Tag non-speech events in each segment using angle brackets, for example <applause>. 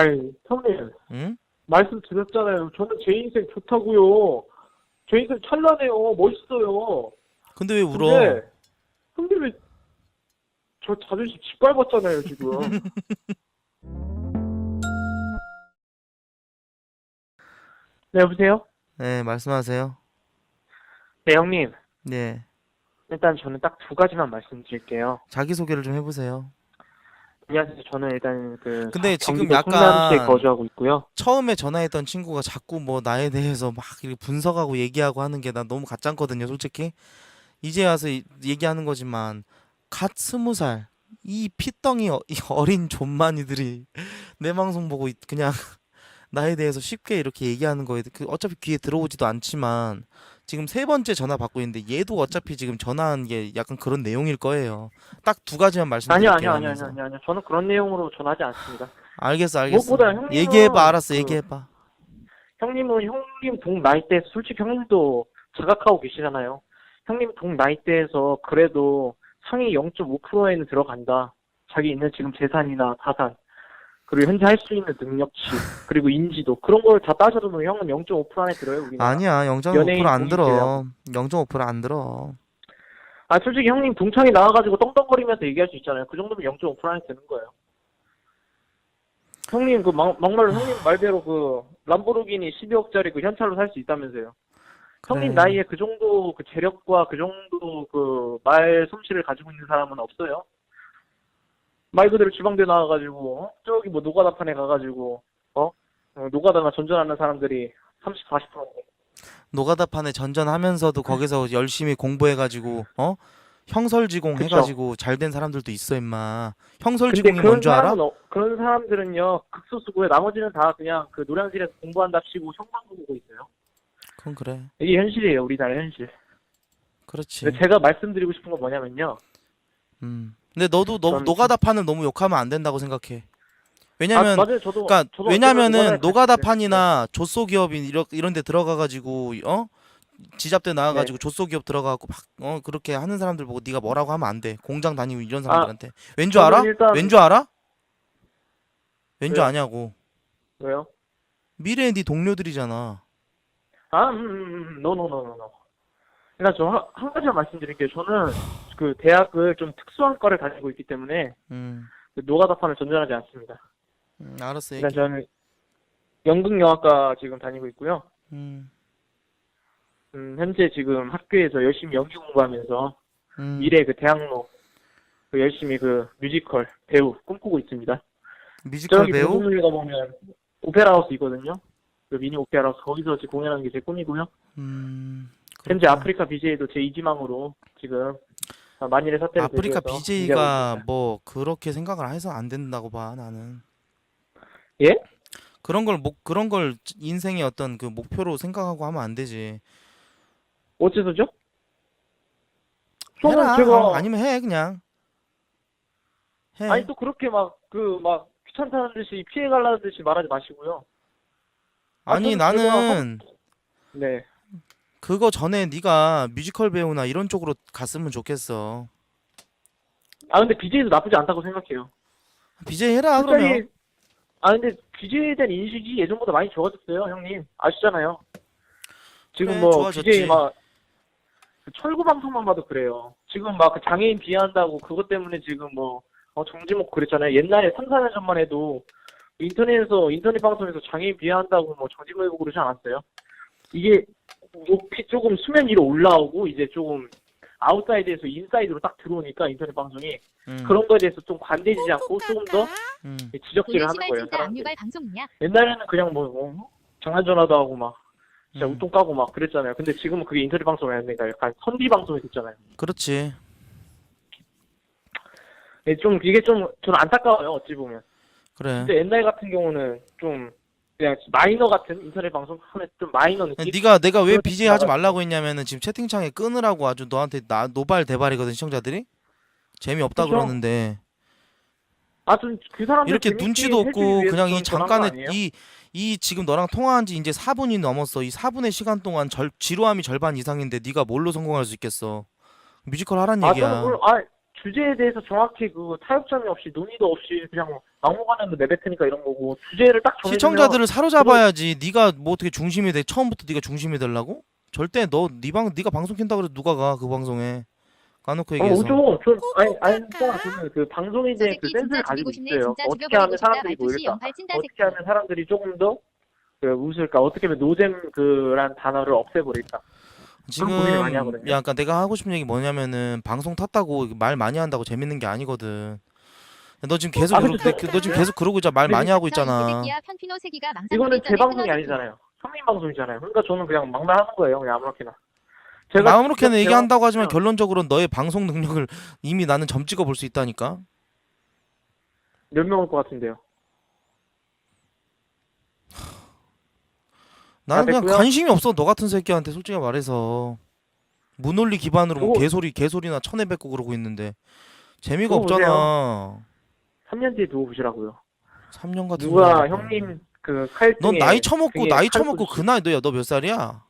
아니, 형님, 응? 말씀 드렸잖아요. 저는 제 인생 좋다고요. 제 인생 찬란해요. 멋있어요. 근데 왜 울어? 근데, 형님이 저 자존심 짓밟았잖아요, 지금. <laughs> 네, 여보세요? 네, 말씀하세요. 네, 형님. 네. 일단 저는 딱 두 가지만 말씀드릴게요. 자기 소개를 좀 해보세요. 안녕하세요. 저는 일단 그 근데 지금 경기도 성남시에 약간 거주하고 있고요. 처음에 전화했던 친구가 자꾸 뭐 나에 대해서 막 이렇게 분석하고 얘기하고 하는 게 난 너무 가짠거든요, 솔직히. 이제 와서 이- 얘기하는 거지만 갓 스무 살 이 피덩이 어, 이 어린 존만이들이 <laughs> 내 방송 보고 이- 그냥 <laughs> 나에 대해서 쉽게 이렇게 얘기하는 거에 그 어차피 귀에 들어오지도 않지만 지금 세 번째 전화 받고 있는데 얘도 어차피 지금 전화한 게 약간 그런 내용일 거예요. 딱 두 가지만 아니요, 말씀드릴게요. 아니요, 아니요, 하면서. 아니요, 아니요. 저는 그런 내용으로 전하지 않습니다. 알겠어, 알겠어. 무엇보다 형님은 얘기해봐, 알았어, 그- 얘기해봐. 형님은 형님 동 나이대 솔직히 형님도 자각하고 계시잖아요. 형님 동 나이대에서 그래도 상위 0.5%에는 들어간다. 자기 있는 지금 재산이나 자산 그리고 현재 할 수 있는 능력치 그리고 인지도 그런 걸 다 따져보면 형은 0.5% 안에 들어요. 우리나라. 아니야, 연예인 0.5%안 들어. 공익이라고. 0.5%안 들어. 아 솔직히 형님 동창이 나와가지고 떵떵거리면서 얘기할 수 있잖아요. 그 정도면 0.5% 안에 드는 거예요. 형님 그 막, 막말로 형님 말대로 그 람보르기니 12억짜리 그 현찰로 살 수 있다면서요. 형님 그래. 나이에 그 정도 그 재력과 그 정도 그 말 솜씨를 가지고 있는 사람은 없어요. 말 그대로 지방대 나와가지고 어? 저기 뭐 노가다판에 가가지고 어? 어, 노가다나 전전하는 사람들이 30, 40%인데 노가다판에 전전하면서도 거기서 열심히 공부해가지고 어 형설지공 그쵸. 해가지고 잘 된 사람들도 있어 임마. 형설지공이 뭔 줄 알아? 어- 그런 사람들은요 극소수고요 나머지는 다 그냥 그 노량진에서 공부한답시고 형광도 보고 있어요. 그건 그래. 이게 현실이에요 우리나라 현실. 그렇지. 제가 말씀드리고 싶은 건 뭐냐면요. 음. 근데 너도 너무 전- 노가다 판을 너무 욕하면 안 된다고 생각해. 아, 왜냐면 맞아요 저도 그러니까 저도 왜냐면은 언젠가 노가다판이나 조소 기업인 이런 이런 데 들어가 가지고 어 지잡대 나와 가지고 조소 기업 들어가고 막어 그렇게 하는 사람들 보고 네가 뭐라고 하면 안 돼. 공장 다니고 이런 사람들한테 왠줄 아, 저는 알아? 일단- 왠 줄 알아? 왠 줄 왜요? 아냐고. 왜요? 미래의 네 동료들이잖아. 아, 음, 음, 음, 노노노노노. 그러니까 저 한 가지만 말씀드릴게요. 저는 그 대학을 좀 특수한 과를 다니고 있기 때문에 음, 그 노가다판을 전전하지 않습니다. 음 알았어. 얘기. 그러니까 저는 연극영화과 지금 다니고 있고요. 음, 음, 현재 지금 학교에서 열심히 연기 공부하면서 음. 미래 그 대학로 그 열심히 그 뮤지컬 배우 꿈꾸고 있습니다. 뮤지컬 저기 배우? 무슨 가 보면 오페라 하우스 있거든요. 그 미니 오페라 하우스 거기서 지금 공연하는 게 제 꿈이고요. 음, 그렇구나. 아프리카 BJ도 제 이지망으로 지금 만일의 사태를 아프리카 대비해서 BJ가. 뭐 그렇게 생각을 해서 안 된다고 봐 나는. 예? 그런 걸 목 그런 걸 인생의 어떤 그 목표로 생각하고 하면 안 되지. 어째서죠? 저는 해라. 제가 어, 아니면 해 그냥. 해. 아니 또 그렇게 막 그 막 귀찮다는 듯이 피해 갈라는 듯이 말하지 마시고요. 아, 아니 저는 제가 나는 네. 그거 전에 네가 뮤지컬 배우나 이런 쪽으로 갔으면 좋겠어. 아 근데 BJ도 나쁘지 않다고 생각해요. BJ 해라 그러면. 아 근데 BJ에 대한 인식이 예전보다 많이 좋아졌어요, 형님. 아시잖아요. 지금 그래, 뭐 좋아졌지. BJ 막그 철구 방송만 봐도 그래요. 지금 막 그 장애인 비하한다고 그것 때문에 지금 뭐 어, 정지목 그랬잖아요. 옛날에 3, 4년 전만 해도 인터넷에서 인터넷 방송에서 장애인 비하한다고 뭐 정지목이고 그러지 않았어요. 이게 높이 조금 수면 위로 올라오고 이제 조금 아웃사이드에서 인사이드로 딱 들어오니까 인터넷 방송이 음, 그런 거에 대해서 좀 관대지지 않고 조금 더 음. 지적질을 하는 거예요. 사람들이. 옛날에는 그냥 뭐, 뭐 장난 전화도 하고 막 진짜 음. 웃돈 까고 막 그랬잖아요. 근데 지금은 그게 인터넷 방송이 아니니까 약간 선비 방송이 됐잖아요. 그렇지. 예, 좀 이게 좀 저는 안타까워요. 어찌 보면. 그래. 근데 옛날 같은 경우는 좀 그냥 마이너 같은 인터넷 방송 하면 좀 마이너 느낌. 네가 내가 왜 BJ 하지 말라고 했냐면은 지금 채팅창에 끊으라고 아주 너한테 나 노발 대발이거든 시청자들이. 재미없다 그쵸. 그러는데 아좀 그 사람들 이렇게 눈치도 없고 그냥 이 잠깐의? 이 이 지금 너랑 통화한 지 이제 4분이 넘었어. 이 4분의 시간 동안 절 지루함이 절반 이상인데 네가 뭘로 성공할 수 있겠어? 뮤지컬 하란 아 얘기야. 저는 물론 아 주제에 대해서 정확히 그 타협점이 없이 논의도 없이 그냥 막무가내로 내뱉으니까 이런 거고 주제를 딱 정해주면 시청자들을 사로잡아야지. 네가 뭐 어떻게 중심이 돼? 처음부터 네가 중심이 되려고? 절대 너네방 네가 방송 킨다 그래도 누가 가 그 방송에 까놓고 아, 얘기해서. 오죠. 저, 아니, 아니, 진짜 저는 그 방송에 대한 그 센스를 가지고 있어요. 어떻게 하면 사람들이 모일까? 어떻게 하면 사람들이 조금 더, 그, 웃을까? 어떻게 하면 노잼 그란 단어를 없애버릴까? 지금 고민을 많이 하거든요. 야, 그러니까 내가 하고 싶은 얘기 뭐냐면은 방송 탔다고 말 많이 한다고 재밌는 게 아니거든. 너 지금 계속 아, 그러, 근데 너, 너 지금 계속 그러고 있잖아. 말 많이 하고 저 있잖아. 편피노 망상 이거는 제 방송이. 아니잖아요. 성민 방송이잖아요. 그러니까 저는 그냥 막말하는 거예요. 그냥 아무렇게나. 마음으로게는 제가- 얘기한다고 하지만 제가- 결론적으로는 너의 방송 능력을 이미 나는 점 찍어 볼 수 있다니까. 몇명올것 같은데요. 나는 아, 그냥 됐고요. 관심이 없어. 너 같은 새끼한테 솔직히 말해서 무논리 기반으로 뭐 그거- 개소리 개소리나 천에 뱉고 그러고 있는데 재미가 그거 없잖아. 3년 뒤에 누구 보시라고요. 3년 같은 누가 하고. 형님 그 칼. 넌 나이 처먹고 나이 칼 처먹고 그 나이 너야 너 몇 살이야?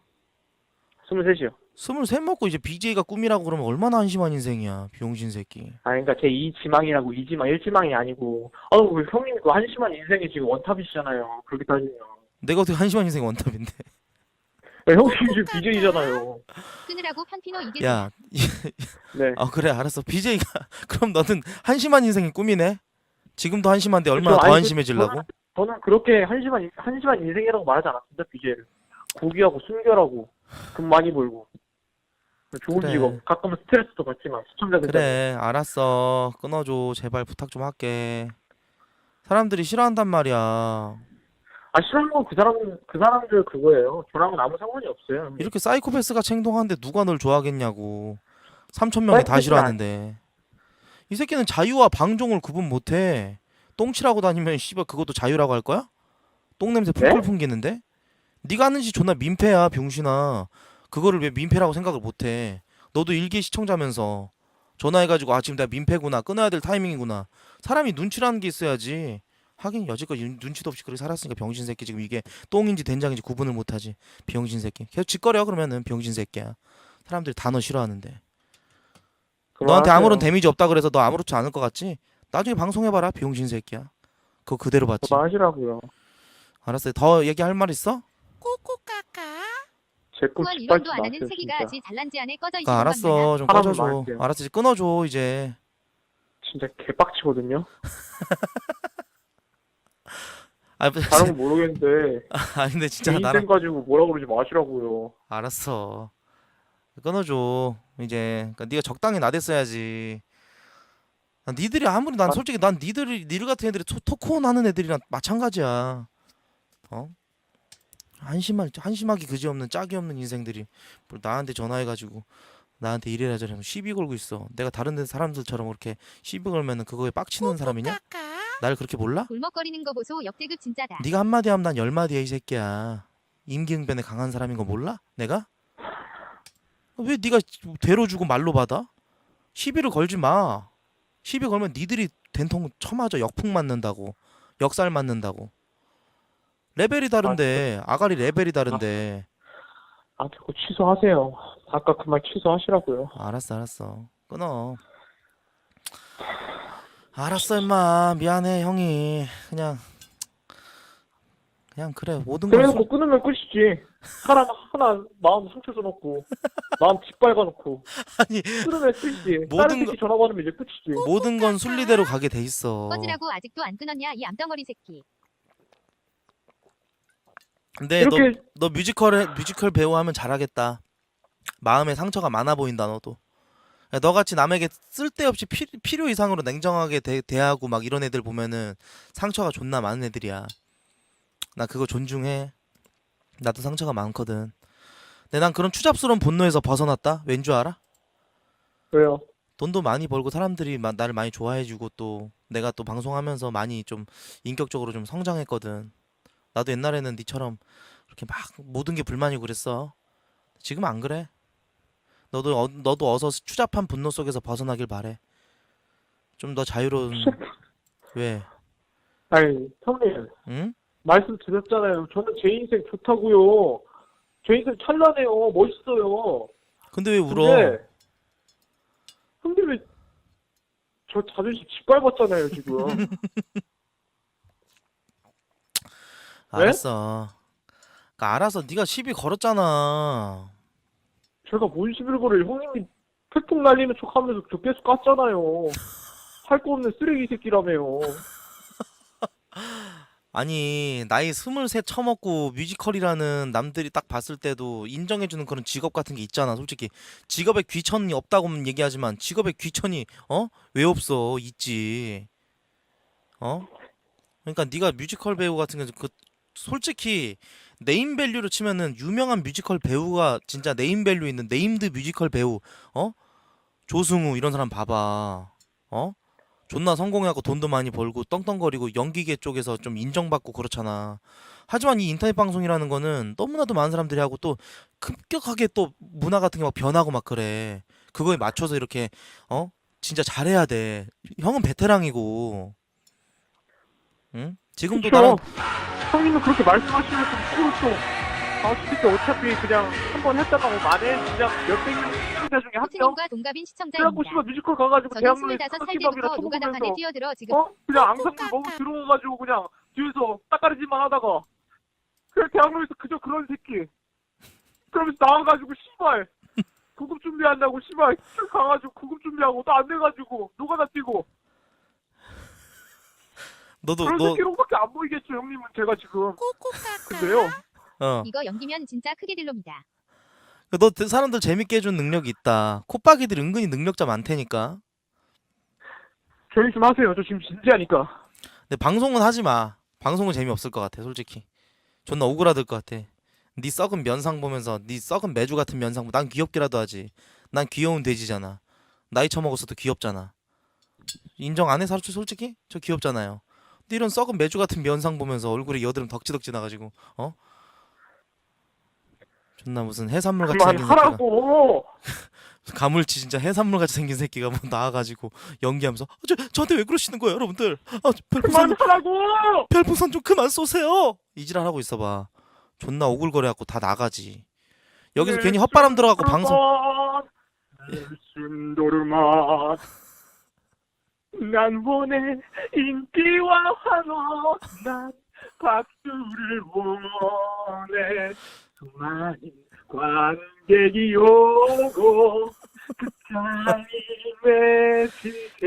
23이요. 스물셋 먹고 이제 BJ가 꿈이라고 그러면 얼마나 한심한 인생이야 비용신 새끼. 아, 그러니까 제 2지망이라고 2지망, 1지망이 아니고, 어우, 그 형님 그 한심한 인생이 지금 원탑이시잖아요. 그렇게 따지면. 내가 어떻게 한심한 인생 원탑인데? <laughs> 야, 형님 지금 BJ잖아요. 끊으라고 편피노 이게 야, <laughs> 네. 아 그래 알았어. BJ가 <laughs> 그럼 너는 한심한 인생이 꿈이네? 지금도 한심한데 얼마나 그쵸, 더 아니, 그- 한심해지려고? 저는, 저는 그렇게 한심한, 인- 한심한 인생이라고 말하지 않았습니다, BJ를. 고귀하고 순결하고, 돈 많이 벌고. 좋은 그래. 직업. 가끔은 스트레스도 받지만, 시청자들. 그래 알았어 끊어줘 제발 부탁 좀 할게. 사람들이 싫어한단 말이야. 아, 싫어하는 건 그 사람, 그 사람들 그거예요. 저랑은 아무 상관이 없어요. 이렇게 사이코패스가 행동하는데 누가 널 좋아하겠냐고. 3천 명이 다 사이코패스가 싫어하는데. 이 새끼는 자유와 방종을 구분 못해. 똥칠하고 다니면 씨발 그것도 자유라고 할 거야? 똥 냄새 풀풀 네? 풍기는데? 네가 하는 짓 존나 민폐야 병신아. 그거를 왜 민폐라고 생각을 못해? 너도 일개 시청자면서 전화해가지고 아 지금 내가 민폐구나 끊어야 될 타이밍이구나. 사람이 눈치라는 게 있어야지. 하긴 여지껏 윤- 눈치도 없이 그렇게 살았으니까 병신 새끼 지금 이게 똥인지 된장인지 구분을 못하지. 병신 새끼. 계속 짓거려 그러면은 병신 새끼야. 사람들이 단어 싫어하는데. 너한테 그만하세요. 아무런 데미지 없다 그래서 너 아무렇지 않을 것 같지? 나중에 방송해봐라 병신 새끼야. 그거 그대로 받지. 그만하시라고요. 알았어요. 더 얘기할 말 있어? 제거 후원 짓밟지 일원도 안 하는 마세요, 진짜. 아직 잘난지 않을 꺼져 알았어 좀 꺼져줘. 알았어 이제 끊어줘 이제. 진짜 개빡치거든요. <laughs> 아, 다른 <laughs> 건 모르겠는데 아니 근데 진짜 제 나랑 인생 가지고 뭐라 그러지 마시라고요. 알았어. 끊어줘. 이제 그러니까 네가 적당히 나댔어야지. 아, 니들이 아무리 난 아. 솔직히 난 니들이 니들 같은 애들이 토, 토크온 하는 애들이랑 마찬가지야. 어? 한심할 한심하기 그지없는 짝이 없는 인생들이 뭘 나한테 전화해가지고 나한테 이래라 저래라 시비 걸고 있어. 내가 다른 데 사람들처럼 그렇게 시비 걸면은 그거에 빡치는 사람이냐? 날 그렇게 몰라? 골먹거리는 거 보소 역대급 진짜다 네가 한마디 하면 난 열마디야 이 새끼야 임기응변에 강한 사람인 거 몰라? 내가? 왜 네가 되로 주고 말로 받아? 시비를 걸지 마 시비 걸면 니들이 된통 쳐맞아 역풍 맞는다고 역살 맞는다고 레벨이 다른데 아가리 레벨이 다른데 아, 그거 취소하세요. 아까 그 말 취소하시라고요. 알았어 알았어 끊어 알았어 임마 미안해 형이 그냥 그냥 그래 모든 걸 그래놓고 끊으면 끝이지. 사람 하나 마음 상처 줘놓고 마음 짓밟아 놓고 아니 끊으면 끝이지. 모든 다른 거- 새끼 전화 받으면 이제 끝이지. 모든 건 순리대로 가게 돼 있어. 꺼지라고 아직도 안 끊었냐 이 암덩어리 새끼 근데 너, 이렇게 너 뮤지컬 뮤지컬 배우 하면 잘하겠다. 마음에 상처가 많아 보인다 너도. 야, 너같이 남에게 쓸데없이 피, 필요 이상으로 냉정하게 대, 대하고 막 이런 애들 보면은 상처가 존나 많은 애들이야. 나 그거 존중해. 나도 상처가 많거든. 근데 난 그런 추잡스러운 분노에서 벗어났다. 왠 줄 알아? 왜요? 돈도 많이 벌고 사람들이 마- 나를 많이 좋아해주고 또 내가 또 방송하면서 많이 좀 인격적으로 좀 성장했거든. 나도 옛날에는 니처럼 그렇게 막 모든 게 불만이고 그랬어. 지금 안 그래. 너도 어, 너도 어서 추잡한 분노 속에서 벗어나길 바래. 좀 더 자유로운 왜? 아니 형님 응? 말씀 드렸잖아요. 저는 제 인생 좋다고요. 제 인생 찬란해요. 멋있어요. 근데 왜 울어? 근데 형님 왜저 자존심 짓밟았잖아요, 지금. 왜? <laughs> 알았어. 그러니까 알아서 네가 시비 걸었잖아. 제가 뭔 시비를 걸어요. 형님이 태풍 날리는 척 하면서 저 계속 깠잖아요. 할 거 없는 쓰레기 새끼라며요. <laughs> 아니 나이 스물셋 처먹고 뮤지컬이라는 남들이 딱 봤을 때도 인정해주는 그런 직업 같은 게 있잖아 솔직히 직업에 귀천이 없다고는 얘기하지만 직업에 귀천이 어? 왜 없어 있지 어? 그러니까 네가 뮤지컬 배우 같은 게 그 솔직히 네임 밸류로 치면은 유명한 뮤지컬 배우가 진짜 네임 밸류 있는 네임드 뮤지컬 배우 어? 조승우 이런 사람 봐봐 어? 존나 성공해갖고 돈도 많이 벌고 떵떵거리고 연기계 쪽에서 좀 인정받고 그렇잖아. 하지만 이 인터넷 방송이라는 거는 너무나도 많은 사람들이 하고 또 급격하게 또 문화 같은 게 막 변하고 막 그래. 그거에 맞춰서 이렇게 어 진짜 잘해야 돼. 형은 베테랑이고, 응? 지금도 그쵸? 나랑 형님은 그렇게 말씀하시면 좀 그렇죠. 아, 진짜 어차피 그냥 한 번 했다가 뭐 만에 그냥 몇백 명 시청자 중에 한 명? 코트님과 동갑인 그래갖고 시청자입니다. 씨발 뮤지컬 가가지고 저는 대학로에 25살 스키밥이나 때부터 노가다판에 쳐먹으면서 뛰어들어 지금 어? 그냥 앙상블 너무 들어가가지고 그냥 뒤에서 따까리지만 하다가 그냥 대학로에서 그저 그런 새끼 그러면서 나와가지고 씨발 구급 준비한다고 씨발 쭉 가가지고 구급 준비하고 또 안 돼가지고 노가다 뛰고 너도 너 새끼로밖에 안 보이겠죠 형님은 제가 지금 근데요 어. 이거 연기면 진짜 크게 딜로입니다. 너 사람들 재밌게 해준 능력이 있다. 콧박이들 은근히 능력자 많다니까. 조용히 좀 하세요 저 지금 진지하니까 근데 방송은 하지 마. 방송은 재미없을 것 같아, 솔직히. 존나 오그라들 것 같아. 네 썩은 면상 보면서 네 썩은 매주 같은 면상 보면 난 귀엽기라도 하지. 난 귀여운 돼지잖아. 나이 처먹었어도 귀엽잖아. 인정 안 해, 사실 솔직히? 저 귀엽잖아요. 이런 썩은 매주 같은 면상 보면서 얼굴에 여드름 덕지덕지 나가지고 어? 존나 무슨 해산물 같이 생긴 새끼가. <laughs> 가물치 진짜 해산물 같이 생긴 새끼가 뭐 나와가지고 연기하면서 어, 저, 저한테 왜 그러시는 거예요 여러분들? 아, 저 별풍선 그만하라고! 별풍선 좀 그만 쏘세요! 이지랄 하고 있어봐. 존나 오글거려갖고 다 나가지. 여기서 네, 괜히 헛바람 들어갖고 방송 순도르만 난 원해 인기와 환호 난 박수를 원해. 수많은 관객이 오고 그 타임에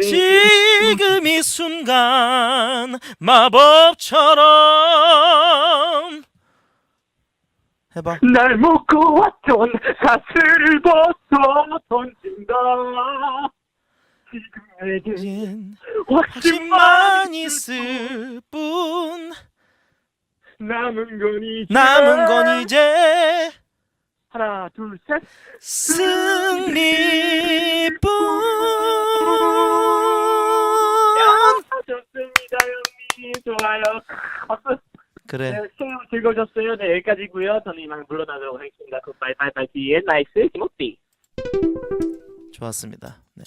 지금 이 순간 마법처럼. 해봐. 날 묶고 왔던 사슬을 벗어 던진다 지금 진 확신만 있을 뿐. 남은 건 이제 남은 건 이제 하나 둘 셋. 승리뿐. 좋습니다 형님. 좋아요. 박수 그래. 네, 수능 즐거우셨어요? 네 여기까지고요. 저는 이만 물러나도록 하겠습니다. 굿바이 바이 바이 디엔 나이스 김옥비 좋았습니다. 네.